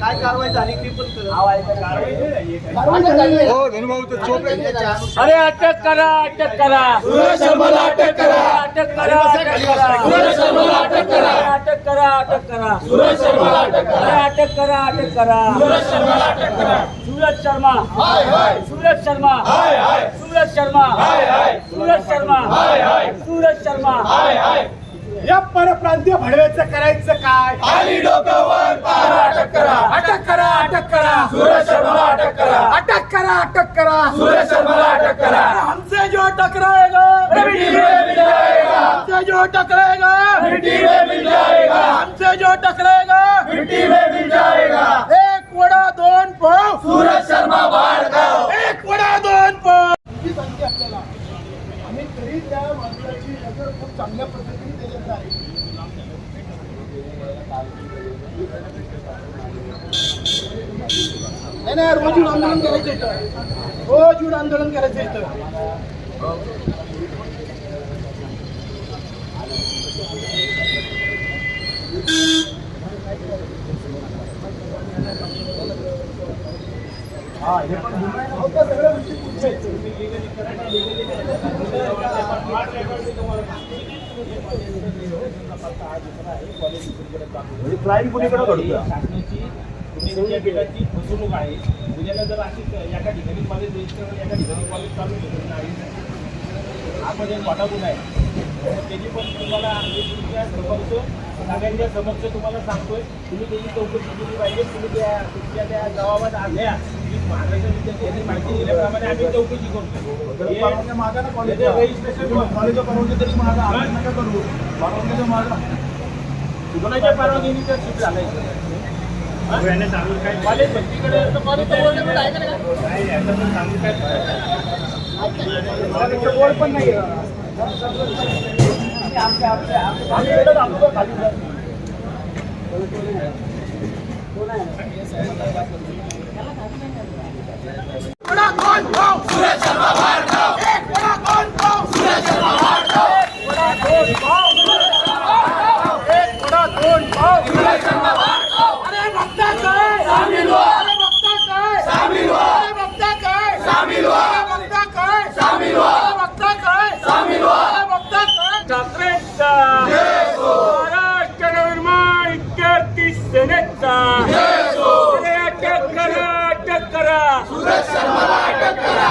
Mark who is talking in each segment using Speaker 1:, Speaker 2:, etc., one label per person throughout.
Speaker 1: कारवाई झाली ती पण करा.
Speaker 2: अरे अटक करा अटक करा.
Speaker 3: सुरेश शर्माला अटक करा.
Speaker 2: अटक करा अटक करा.
Speaker 3: सुरेश शर्माला अटक करा.
Speaker 2: अटक करा अटक करा.
Speaker 3: सुरेश शर्माला अटक करा.
Speaker 2: अरे अटक करा अटक करा.
Speaker 3: सुरेश शर्माला अटक करा.
Speaker 2: सूरज शर्मा.
Speaker 3: हाय हाय.
Speaker 2: सूरज शर्मा.
Speaker 3: हाय हाय.
Speaker 2: सूरज शर्मा.
Speaker 3: हाय हाय.
Speaker 2: सूरज शर्मा.
Speaker 3: हाय हाय.
Speaker 2: सूरज शर्मा.
Speaker 3: हाय हाय.
Speaker 1: या परप्रांतीय भडव्याचं करायचं काय?
Speaker 3: खाली डोक्यावर पारा अटक करा.
Speaker 1: अटक करा अटक करा.
Speaker 3: सुरेश शर्माला अटक करा.
Speaker 1: अटक करा अटक करा.
Speaker 3: सुरेश शर्माला अटक करा.
Speaker 1: हमसे जो टकराएगा
Speaker 3: मिट्टी में मिल जाएगा.
Speaker 1: हमसे जो टकराएगा
Speaker 3: मिट्टी में मिल जाएगा.
Speaker 1: हमसे जो टकराएगा
Speaker 3: मिट्टी में मिल जाएगा
Speaker 1: एक वडा दोन पाव
Speaker 3: सूरज शर्मा बाहर खाओ
Speaker 1: एक वडा दोन पाव आपल्याला आणि तरी त्या माणसाची नजर खूप चांगल्या पद्धतीने त्याच्यात आहे नाही नाही रोज येऊन आंदोलन करायचं इथं रोज येऊन आंदोलन करायचं इथं होतं.
Speaker 4: क्राईम कुणीकडे घडतोय शासनाची विद्यापीठाची फसवणूक आहे. उद्याला जर अशी एका ठिकाणी कॉलेज रजिस्टर एका ठिकाणी कॉलेज चालू केलं नाही. आपण एक मोठा गुन्हा आहे. त्याची पण तुम्हाला तुमच्या समक्ष सगळ्यांच्या समक्ष तुम्हाला सांगतोय. तुम्ही त्याची चौकशी केली पाहिजे. तुम्ही त्या तुमच्या त्या गावामध्ये आल्या. महाराष्ट्र विद्यार्थ्यांनी माहिती दिल्याप्रमाणे आम्ही चौकशी करतो. हे-
Speaker 1: परवानग्या मागा ना कॉलेजला.
Speaker 4: त्याचं registration
Speaker 1: कॉलेजला परवानगी तरी मागा. आपण नका करू. परवानगीचं मागा.
Speaker 4: कोणाच्या परवानगीने तर शिफ्ट झालाय कॉलेज भरतीकडे कॉलेज नाही याचं पण सांगू
Speaker 1: नाही
Speaker 3: सूरज शर्मा बाहर खाओ सूरज शर्मा बाहर खाओ
Speaker 1: अरे बघता काय
Speaker 3: शामिल व्हा.
Speaker 1: अरे बघता काय
Speaker 3: शामिल व्हा.
Speaker 1: अरे बघता काय
Speaker 3: शामिल व्हा.
Speaker 1: अरे बघता काय
Speaker 3: शामिल व्हा.
Speaker 1: अरे बघता काय
Speaker 3: शामिल व्हा.
Speaker 1: अरे बघता काय
Speaker 2: ठाकरेंचा महाराष्ट्र निर्माण विद्यार्थी सेनेचा अरे अटक करा अटक करा
Speaker 3: सूरज शर्माला अटक करा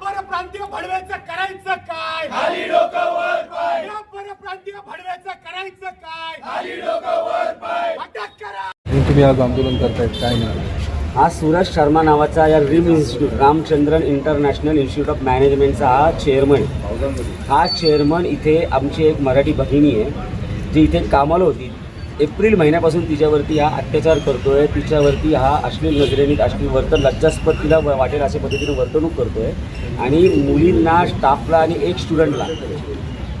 Speaker 1: परप्रांतीय भडव्याचं करायचं काय?
Speaker 3: खाली डोक्यावर पाय.
Speaker 1: या परप्रांतीय भडव्याचं करायचं काय?
Speaker 3: खाली डोक्यावर पाय.
Speaker 1: अटक करा.
Speaker 5: तुम्ही आज आंदोलन करतायत काय नाही
Speaker 6: हा सूरज शर्मा नावाचा या रिम institute Ramachandran international institute of मॅनेजमेंटचा हा चेअरमन. हा चेअरमन इथे आमची एक मराठी भगिनी आहे जी इथे कामाला होती. एप्रिल महिन्यापासून तिच्यावरती हा अत्याचार करतोय. तिच्यावरती हा अश्लील नजरेने अश्लील वर्तन लज्जास्पद तिला व- वाटेल अशा पद्धतीने वर्तणूक करतोय. आणि मुलींना स्टाफला आणि एक स्टुडंटला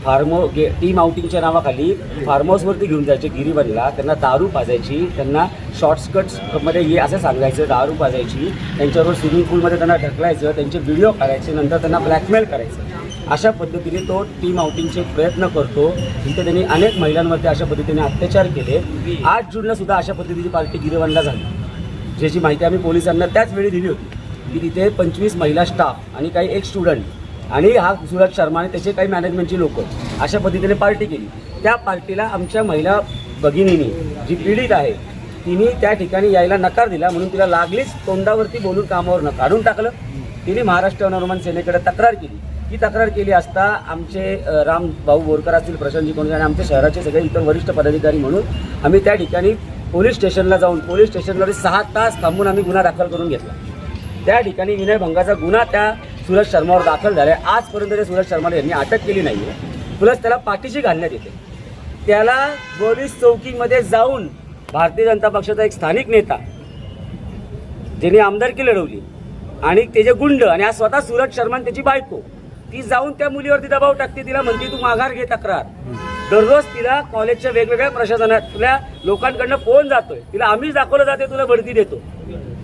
Speaker 6: फार्मो गे टीम आउटिंगच्या नावाखाली फार्म हाऊसवरती घेऊन जायचे गिरीवनला. त्यांना दारू पाजायची त्यांना शॉर्टस्कट्समध्ये ये असं सांगायचं दारू पाजायची. त्यांच्यावर स्विमिंग पूलमध्ये त्यांना ढकलायचं त्यांचे व्हिडिओ काढायचे नंतर त्यांना ब्लॅकमेल करायचं. अशा पद्धतीने तो टीम आउटिंगचे प्रयत्न करतो. जिथे त्यांनी अनेक महिलांवरती अशा पद्धतीने अत्याचार केले. आठ जूनला सुद्धा अशा पद्धतीची पार्टी गिरवणला झाली. ज्याची माहिती आम्ही पोलिसांना त्याच वेळी दिली होती. की तिथे पंचवीस महिला स्टाफ आणि काही एक स्टुडंट आणि हा सुरज शर्मा आणि त्याचे काही मॅनेजमेंटची लोक अशा पद्धतीने पार्टी केली. त्या पार्टीला आमच्या महिला भगिनीनी जी पीडित आहे तिने त्या ठिकाणी यायला नकार दिला. म्हणून तिला लागलीच तोंडावरती बोलून कामावरनं काढून टाकलं. तिने महाराष्ट्र नवनिर्माण सेनेकडे तक्रार केली. ही तक्रार केली असता आमचे राम भाऊ बोरकर असतील प्रशांतजी कोणते आणि आमच्या शहराचे सगळे इतर वरिष्ठ पदाधिकारी म्हणून आम्ही त्या ठिकाणी पोलीस स्टेशनला जाऊन पोलीस स्टेशनमध्ये सहा तास थांबून आम्ही गुन्हा दाखल करून घेतला. त्या ठिकाणी विनयभंगाचा गुन्हा त्या सुरज शर्मावर दाखल झाला. आहे आजपर्यंत त्या सुरज शर्माला यांनी अटक केली नाही आहे प्लस त्याला पाठीशी घालण्यात येते. त्याला पोलीस चौकीमध्ये जाऊन भारतीय जनता पक्षाचा एक स्थानिक नेता ज्यांनी आमदारकी लढवली आणि त्याचे गुंड आणि आज स्वतः सुरज शर्मा त्याची बायको ती जाऊन त्या मुलीवरती दबाव टाकते तिला म्हणते तू माघार घे तक्रार. दररोज तिला कॉलेजच्या वेगवेगळ्या प्रशासनातल्या लोकांकडनं फोन जातोय. तिला आम्हीच दाखवलं जाते तुला बढती देतो.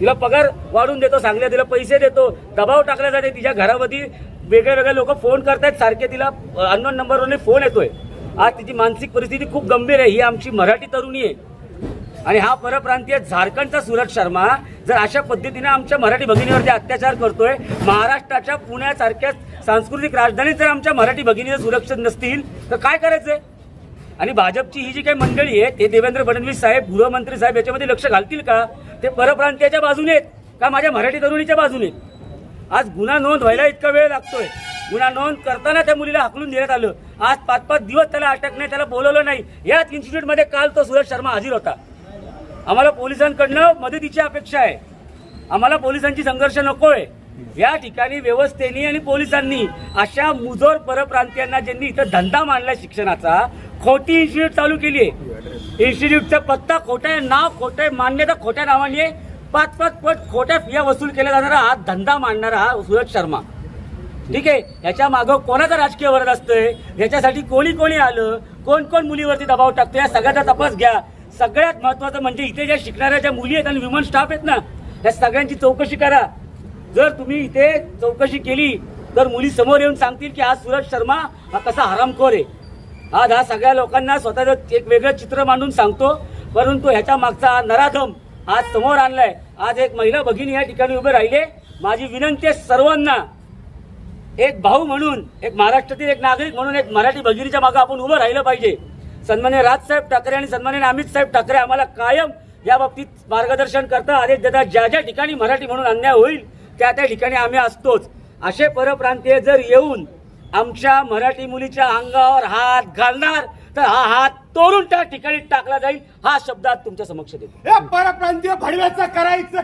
Speaker 6: तिला पगार वाढून देतो सांगल्या तिला पैसे देतो. दबाव टाकला जाते तिच्या घरामध्ये वेगळे वेगळे लोक फोन करतायत सारखे तिला अननोन नंबरवरने फोन येतोय. आज तिची मानसिक परिस्थिती खूप गंभीर आहे. ही आमची मराठी तरुणी आहे. आणि हा परप्रांतीय झारखंडचा सूरज शर्मा जर अशा पद्धतीने आमच्या मराठी भगिनीवरती अत्याचार करतोय महाराष्ट्राच्या पुण्यासारख्या सांस्कृतिक राजधानीत जर आमच्या मराठी भगिनी सुरक्षित नसतील तर काय करायचंय? आणि भाजपची ही जी काही मंडळी आहे ते देवेंद्र फडणवीस साहेब गृहमंत्री साहेब याच्यामध्ये लक्ष घालतील का? ते परप्रांतीयाच्या बाजूने आहेत का माझ्या मराठी तरुणीच्या बाजूने आहेत? आज गुन्हा नोंद व्हायला इतका वेळ लागतोय. गुन्हा नोंद करताना त्या मुलीला हाकलून देण्यात आलं. आज पाच पाच दिवस त्याला अटक नाही त्याला बोलवलं नाही. याच इन्स्टिट्यूटमध्ये काल तो सुरज शर्मा हजर होता. आम्हाला पोलिसांकडनं मदतीची अपेक्षा आहे. आम्हाला पोलिसांची संघर्ष नकोय. या ठिकाणी व्यवस्थेनी आणि पोलिसांनी अशा मुजोर परप्रांतीयांना ज्यांनी इथं धंदा मांडला शिक्षणाचा खोटी इन्स्टिट्यूट चालू केली आहे. इन्स्टिट्यूटचा पत्ता खोटा आहे नाव खोटं आहे मान्यता खोट्या नावाने आहे. पाच पाच पट खोट्या फिया वसूल केला जाणारा हा धंदा मांडणारा हा सुरज शर्मा. ठीक आहे? याच्या मागं कोणाचा राजकीय वर्ग असतोय? याच्यासाठी कोणी कोणी आलं? कोण कोण मुलीवरती दबाव टाकतो या सगळ्याचा तपास घ्या. सगळ्यात महत्वाचं म्हणजे इथे ज्या शिकणाऱ्या ज्या मुली आहेत आणि विमन स्टाफ आहेत ना या सगळ्यांची चौकशी करा. जर तुम्ही इथे चौकशी केली तर मुली समोर येऊन सांगतील की आज सूरज शर्मा हा कसा हरामखोर आहे. आज हा सगळ्या लोकांना स्वतःचं एक वेगळं चित्र मांडून सांगतो परंतु ह्याच्या मागचा नराधम आज समोर आणलाय. आज एक महिला भगिनी या ठिकाणी उभे राहिले. माझी विनंती आहे सर्वांना एक भाऊ म्हणून एक महाराष्ट्रातील एक नागरिक म्हणून एक मराठी भगिनीच्या मागे आपण उभं राहिलं पाहिजे. सन्मान्य राजसाहेब ठाकरे आणि सन्मान्य अमित साहेब ठाकरे आम्हाला कायम या बाबतीत मार्गदर्शन करता. आदेश देतात ज्या ज्या ठिकाणी मराठी म्हणून अन्याय होईल त्या त्या ठिकाणी आम्ही असतोच. असे परप्रांतीय जर येऊन आमच्या मराठी मुलीच्या अंगावर हात घालणार तर हा हात तोडून त्या ठिकाणी टाकला जाईल हा शब्द आज तुमच्या समक्ष देतो.
Speaker 1: या परप्रांतीय भडव्याचं करायचं